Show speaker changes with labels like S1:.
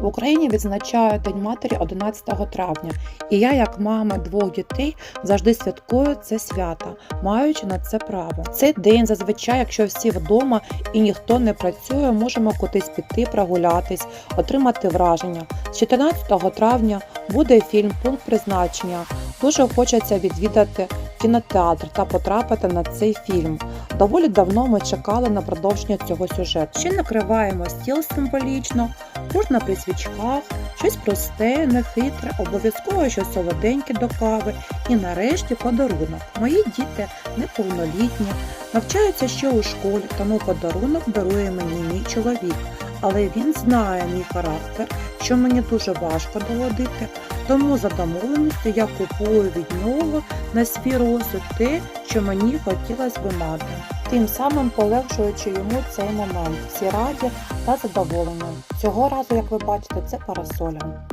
S1: В Україні відзначають День матері 11 травня, і я, як мама двох дітей, завжди святкую це свято, маючи на це право. Цей день зазвичай, якщо всі вдома і ніхто не працює, можемо кудись піти прогулятись, отримати враження. З 14 травня буде фільм Пункт призначення. Дуже хочеться відвідати кінотеатр та потрапити на цей фільм. Доволі давно ми чекали на продовження цього сюжету. Ще накриваємо стіл символічно, можна при свічках, щось просте, нехитре, обов'язково щось солоденьке до кави і нарешті подарунок. Мої діти неповнолітні, навчаються ще у школі, тому подарунок дарує мені мій чоловік. Але він знає мій характер, що мені дуже важко доводити, тому за домовленістю я купую від нього на свій розсуд те, що мені хотілося би мати, тим самим полегшуючи йому цей момент. Всі раді та задоволені. Цього разу, як ви бачите, це парасоля.